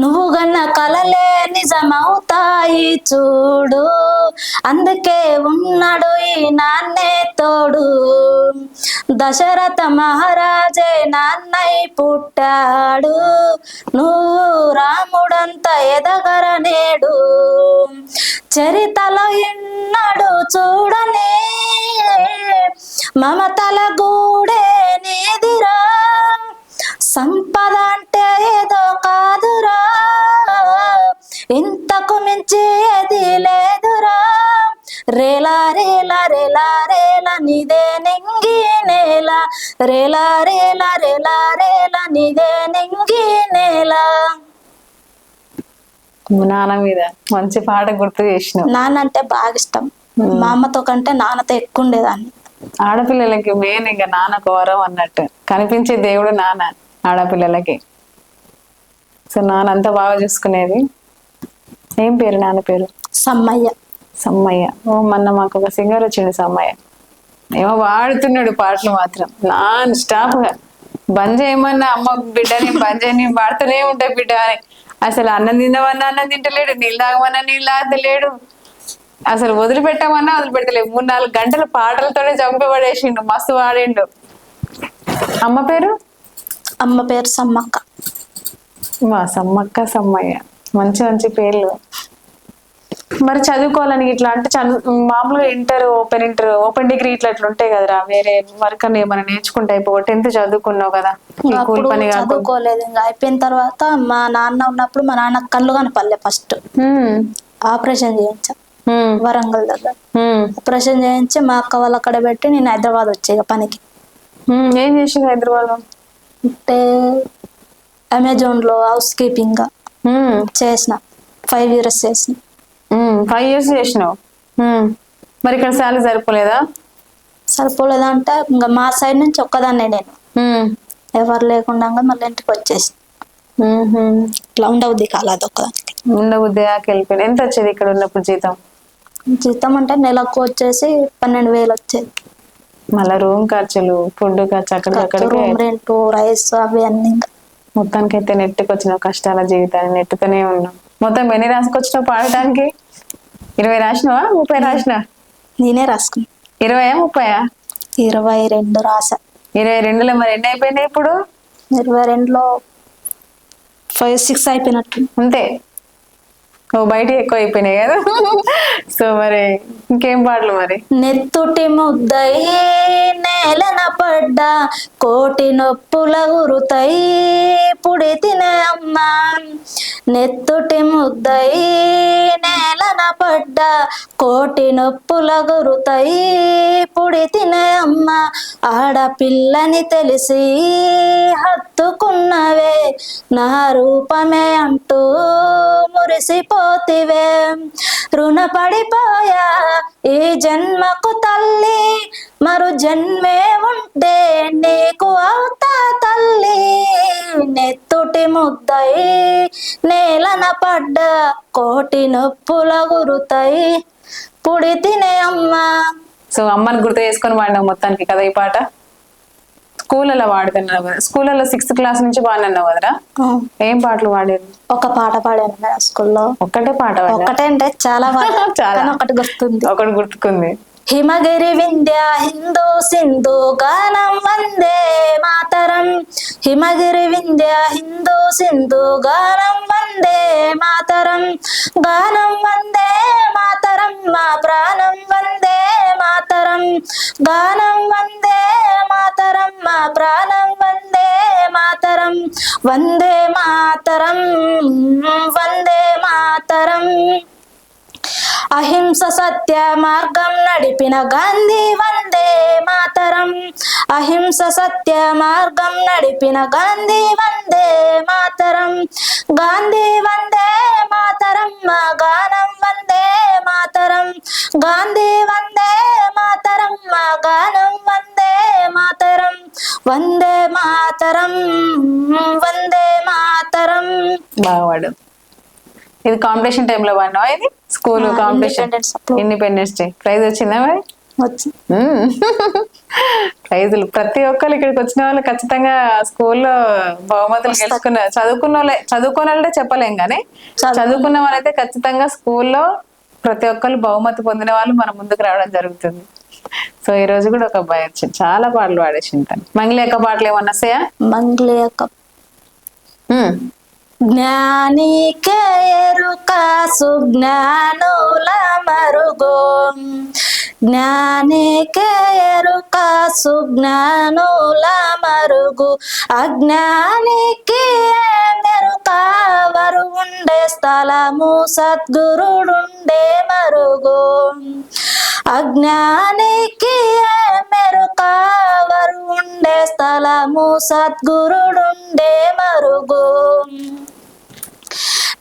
నువ్వు గన్న కలలే నిజమవుతాయి చూడు. అందుకే ఉన్నాడు ఈ నాన్నే తోడు. దశరథ మహారాజే నాన్నై పుట్టాడు. నువ్వు రాముడంత ఎదగర నేడు చరితలో ఎన్నడు చూడనే. మమతల గూడే నేదిరా. సంపద అంటే ఏదో కాదురా. ఇంతకు మించి ఏది లేదురా. రేలా రేలా రేలా రేలా నిదే నింగి నేల. రేలా రేలా రేలా రేలా నిదే నింగి నేల. నాన్న మీద మంచి పాట గుర్తు చేసినావు. నాన్న అంటే బాగా ఇష్టం. మా అమ్మతో కంటే నాన్నతో ఎక్కువ ఉండేదాన్ని. ఆడపిల్లలకి మెయిన్ ఇంకా నాన్న గౌరవం అన్నట్టు. కనిపించే దేవుడు నాన్న. ఆడపిల్లలకి. సో నాన్న అంతా బాగా చూసుకునేది. ఏం పేరు నాన్న పేరు? సమ్మయ్య. సమ్మయ్య. ఓ మొన్న మాకు ఒక సింగర్ వచ్చిండు సమ్మయ్య. ఏమో వాడుతున్నాడు పాటలు మాత్రం. నాన్ స్టాప్గా. బంద్ చేయమన్నా అమ్మ బిడ్డని బంద్ చేయని పాడుతూనే ఉంటాయి బిడ్డ అని. అసలు అన్నం తిందామన్నా అన్నం తింటలేడు నీళ్ళు తాగమన్నా నీళ్ళు తాగలేడు. అసలు వదిలిపెట్టామన్నా వదిలిపెట్టలేవు మూడు నాలుగు గంటల పాటలతోనే చంపి పడేసిండు మస్తు వాడిండు. అమ్మ పేరు? అమ్మ పేరు సమ్మక్క మా సమ్మక్క సమ్మయ్య మంచి మంచి పేర్లు మరి చదువుకోవాలని ఇట్లా అంటే చదువు మామూలుగా inter open inter open degree ఇట్లా ఇట్లా ఉంటాయి కదరా వేరే వర్క్ అని ఏమైనా నేర్చుకుంటే అయిపో టెన్త్ చదువుకున్నావు కదా కూలి పని చదువుకోలేదు ఇంకా అయిపోయిన తర్వాత మా నాన్న ఉన్నప్పుడు మా నాన్న కళ్ళు కనపల్లే ఫస్ట్. ఆపరేషన్ చేయించా. వరంగల్ దగ్గర. ఆపరేషన్ చేయించి మా అక్క వాళ్ళు అక్కడ పెట్టి నేను హైదరాబాద్ వచ్చే ఇక పనికి. ఏం చేసింది హైదరాబాద్ అంటే అమెజాన్లో హౌస్ కీపింగ్గా చేసిన. ఫైవ్ ఇయర్స్ చేసిన. ఫైవ్ ఇయర్స్ చేసినావు. మరి ఇక్కడ శాలరీ సరిపోలేదా? సరిపోలేదంటే ఇంకా మా సైడ్ నుంచి ఒక్కదాన్నే నేను. ఎవరు లేకుండా మళ్ళీ ఇంటికి వచ్చేసి. ఇట్లా ఉండవుద్ది కాలేదు ఒక్కదానికి. ఉండబుద్ధి వెళ్ళిపోయింది ఎంత వచ్చేది ఇక్కడ ఉన్నప్పుడు జీతం? జీతం అంటే నెలకు వచ్చేసి పన్నెండు వేలు వచ్చేది. మళ్ళా రూమ్ ఖర్చులు ఫుడ్ ఖర్చు రూమ్ రెంట్ రైస్ అవి అన్ని మొత్తానికి అయితే నెట్టుకు వచ్చిన కష్టాల జీవితాన్ని నెట్టుతూనే ఉన్నాం. మొత్తం ఎన్ని రాసుకొచ్చినావు పాడటానికి? ఇరవై రాసినావా ముప్పై రాసినా? నేనే రాసుకున్నా. ఇరవయా ముప్పయా ఇరవై రెండు రాసా. ఇరవై రెండులో మరి ఎన్ని అయిపోయినాయి ఇప్పుడు? ఇరవై రెండులో ఫైవ్ సిక్స్ అయిపోయినట్టు. అంతే. ఓ బయట ఎక్కువ అయిపోయినాయి కదా. సో మరి ఇంకేం పాటలు మరి? నెత్తుటి ముద్దయి నేలన పడ్డా కోటి నొప్పుల ఉరుతయి పుడి తినే అమ్మా. నెత్తుటి ముద్దయి నేలన పడ్డా కోటి నొప్పుల గురుతయి పుడి తినే ఆడపిల్లని తెలిసి హత్తుకున్నవే నా రూపమే అంటూ మురిసిపోతివే. రుణపడిపోయా ఈ జన్మకు తల్లి మరు జన్మే ఉంటే నీకు అవుతా తల్లి. నెత్తుటి ముద్దై నేలన పడ్డ కోటి నొప్పుల గురుతై పుడి తినే అమ్మా. సో అమ్మని గుర్తు చేసుకొని పాడినావు మొత్తానికి కదా ఈ పాట. స్కూళ్ళలో పాడుతున్నావు కదా. స్కూళ్ళలో సిక్స్త్ క్లాస్ నుంచి పాడినావు కదరా? ఏం పాటలు పాడారు? ఒక పాట పాడాను మేడం స్కూల్లో. ఒక్కటే పాట? ఒకటే అంటే చాలా చాలా. ఒకటి గుర్తుంది. ఒకటి గుర్తుకుంది. హిమగిరి వింధ్య హిందూ సింధు గానం వందే మాతరం హిమగిరి వింధ్య హిందూ సింధు గానం వందే మాతరం గానం వందే మాతరం మా ప్రాణం వందే మాతరం గానం వందే మాతరం మా ప్రాణం వందే మాతరం వందే మాతరం వందే మాతరం అహింస సత్య మార్గం నడిపిన గాంధీ వందే మాతరం. అహింస సత్య మార్గం నడిపిన గాంధీ వందే మాతరం. గాంధీ వందే మాతరం మా గానం వందే మాతరం. గాంధీ వందే మాతరం మా గానం వందే మాతరం. వందే మాతరం వందే మాతరం. బాగా ఇది కాంపిటీషన్ టైంలో పాడినావా ఇది? School competition. Independence Day prize వచ్చిందా మరి. ప్రైజులు ప్రతి ఒక్కరు ఇక్కడికి వచ్చిన వాళ్ళు ఖచ్చితంగా స్కూల్లో బహుమతులు గెలుచుకున్న చదువుకున్న వాళ్ళే చదువుకున్న వాళ్ళే చెప్పలేం కానీ చదువుకున్న వాళ్ళైతే ఖచ్చితంగా స్కూల్లో ప్రతి ఒక్కరు బహుమతి పొందిన వాళ్ళు మన ముందుకు రావడం జరుగుతుంది. సో ఈ రోజు కూడా ఒక అబ్బాయి వచ్చింది చాలా పాటలు పాడేసింది తను. మంగళి యొక్క పాటలు ఏమన్నా వస్తాయా? మంగ్లీ యొక్క మ్మ్. జ్ఞానికే ఎరుక సుజ్ఞానుల మరుగు జ్ఞానికే ఎరుక సుజ్ఞానుల మరుగు అజ్ఞానికి మెరుక వరు ఉండే స్థలము సద్గురుడుండే మరుగు. అజ్ఞానికి మెరుకావరు ఉండే స్థలము సద్గురుడుండే మరుగు.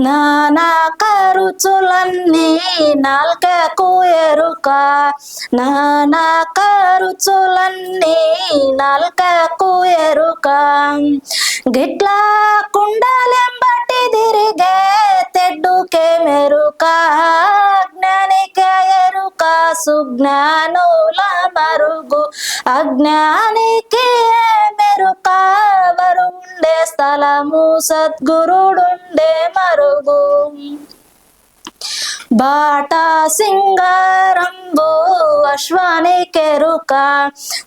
నానా కరుచులన్నీ నాల్కకు ఎరుకా నానా ఖరుచులన్నీ నాల్కకు ఎరుక. గిట్లా కుండలెంబటి తిరిగే తెడ్డుకే మెరుక. జ్ఞానికే ఎరుక సుజ్ఞానుల మరుగు. అజ్ఞానికి మెరుక వరుండే స్థలము సద్గురుడుండే మరుగు. బాటా సింగారంబు అశ్వానికెరుక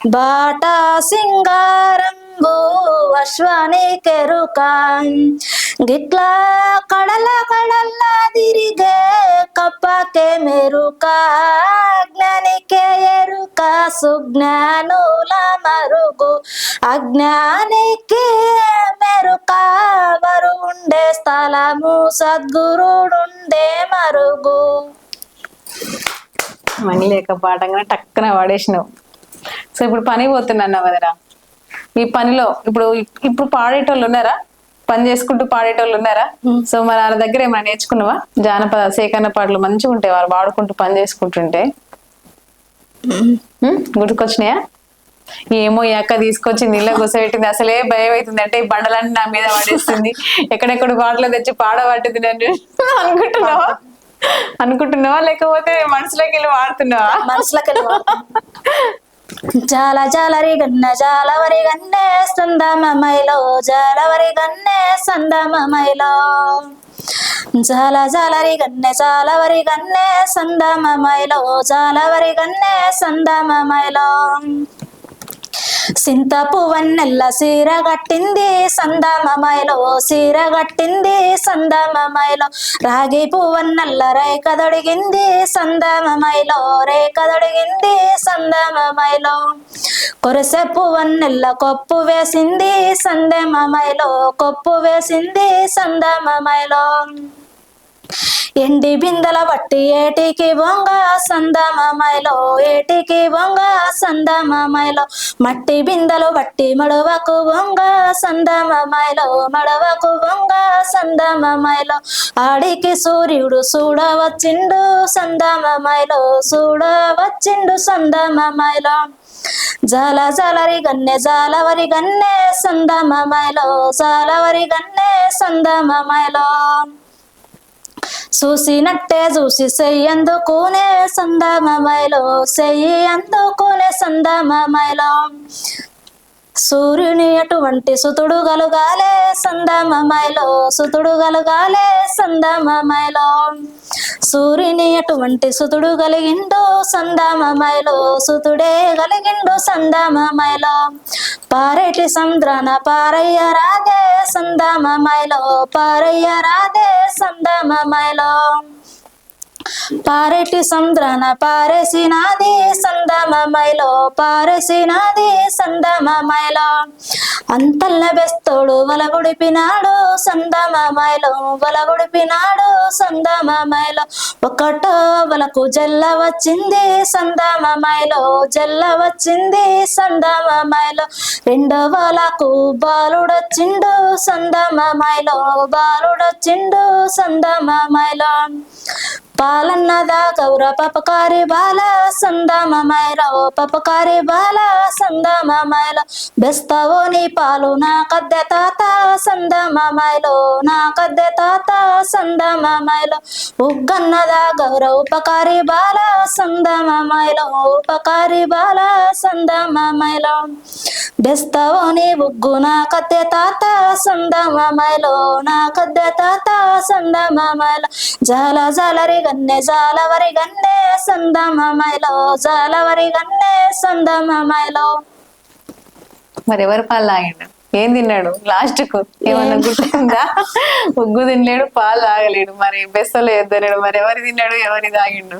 బాటా సింగారంబు అశ్వానికెరుక గిట్లా కడల కడల తిరిగే కప్పకే మెరుక జ్ఞానికే ఎరుక సుజ్ఞానుల మరుగు అజ్ఞానికి మెరుక వరు ఉండే స్థలము సద్గురుడుండే మరుగు. మంగళి యొక్క పాటంగా టక్కన వాడేసినావు. సో ఇప్పుడు పని పోతున్నాను కదరా ఈ పనిలో ఇప్పుడు ఇప్పుడు పాడేటోళ్ళు ఉన్నారా? పని చేసుకుంటూ పాడేటోళ్ళు ఉన్నారా? సో మరి వాళ్ళ దగ్గర ఏమైనా నేర్చుకున్నావా? జానపద సేకరణ పాటలు మంచిగా ఉంటాయి వాళ్ళు వాడుకుంటూ పని చేసుకుంటుంటే. గుర్తుకొచ్చినాయా? ఏమో ఈ అక్క తీసుకొచ్చి నీళ్ళ కూసబెట్టింది. అసలే భయం అవుతుంది అంటే ఈ బండలన్నీ నా మీద పడేస్తుంది. ఎక్కడెక్కడ పాటలు తెచ్చి పాడబట్టింది నన్ను. అనుకుంటున్నావా? అనుకుంటున్నావా? లేకపోతే మనసులోకి వెళ్ళి వాడుతున్నావా? మనసులకి చాలా జాలరి గన్న జాలవరి గన్నే సందమమైలో జాలవరి గన్నే సందమమైలో జాల జాలరి గన్నె జాలవరి గన్నే సందమమైలో జాలవరి గన్నే సందమమైలో సింత పువ్వన్నెల్ల సీర సందమమైలో సీరగట్టింది సందమమైలో. రాగి పువన్నెల్ల రేఖదొడిగింది సందమమైలో రేఖదొడిగింది సందమమైలో. కొరసె పువన్నెల్ల కొప్పు వేసింది సందమమైలో కొప్పు వేసింది సందమమైలో. ఎండి బిందెల బట్టి ఏటికి బొంగ సందమమైలో ఏటికి బొంగ సందమమైలో. మట్టి బిందెలు బట్టి మడవకు బొంగ సందమమైలో మడవకు బొంగ సందమమైలో. ఆడికి సూర్యుడు చూడవచ్చిండు సందమమైలో చూడవచ్చిండు సందమమైలో. జాల జాలరి గన్నె జాలవరి గన్నె సందమమైలో జాలవరి గన్నె సందమమైలో. చూసినట్టే చూసి చెయ్యందుకునే సందమమైలో చెయ్యి అందుకునే సందమమైలో. సూర్యుని అటువంటి సుతుడు గలుగాలే సందమమైలో. సుతుడు గలుగాలే సందమమైలో. సూర్యుని అటువంటి సుతుడు కలిగిండు సందమమైలో. సుతుడే కలిగిండు సందమమైలో. పారేటి సంద్రన పారయ్య రాదే సందమమైలో. పారయ్య రాదే సందమమైలో. పారెటి సంద్రన పారేసినాది సందమమైలో పారేసినాది సందమమైలో అంతల్ల బెస్తోడు వలగుడిపినాడు సందమమైలో వలగుడిపినాడు సందమమైలో ఒకటో వలకు జల్ల వచ్చింది సందమమైలో జల్ల వచ్చింది సందమమైలో రెండో వలకు బాలుడొచ్చిండు సందమమైలో బాలుడొచ్చిండు సందమమైలో పాలన్నదా గౌర పపకారి బాల సందమ మైల. ఓ పపకారి బాల సందమ మైల. బెస్తావో నీ పాలు నా కద్దె తాత సందమ మైలో. నా కద్దె తాత సందమ మైల. ఉగ్గన్నదా? గౌర ఉపకారి బాల సందమ మైల. ఉపకారి బాల సందమ మైల. బెస్తావో నీ ఉగ్గు నా కద్దె తాత సందమ మైలో. నా కద్దె తాత సందమ మైల. జాల జాలరి గన్నె జాలవరి గన్నె సందమ మైలో జాలవరి గన్నె సందమ మైలో మరి ఎవరు పాలు తాగిండు ఏం తిన్నాడు? లాస్ట్కు ఏమన్నా గుర్తుందా? ఉగ్గు తినలేడు పాలు తాగలేడు మరి బెస్తలో ఎద్దలేడు మరి ఎవరు తిన్నాడు ఎవరి తాగిండు?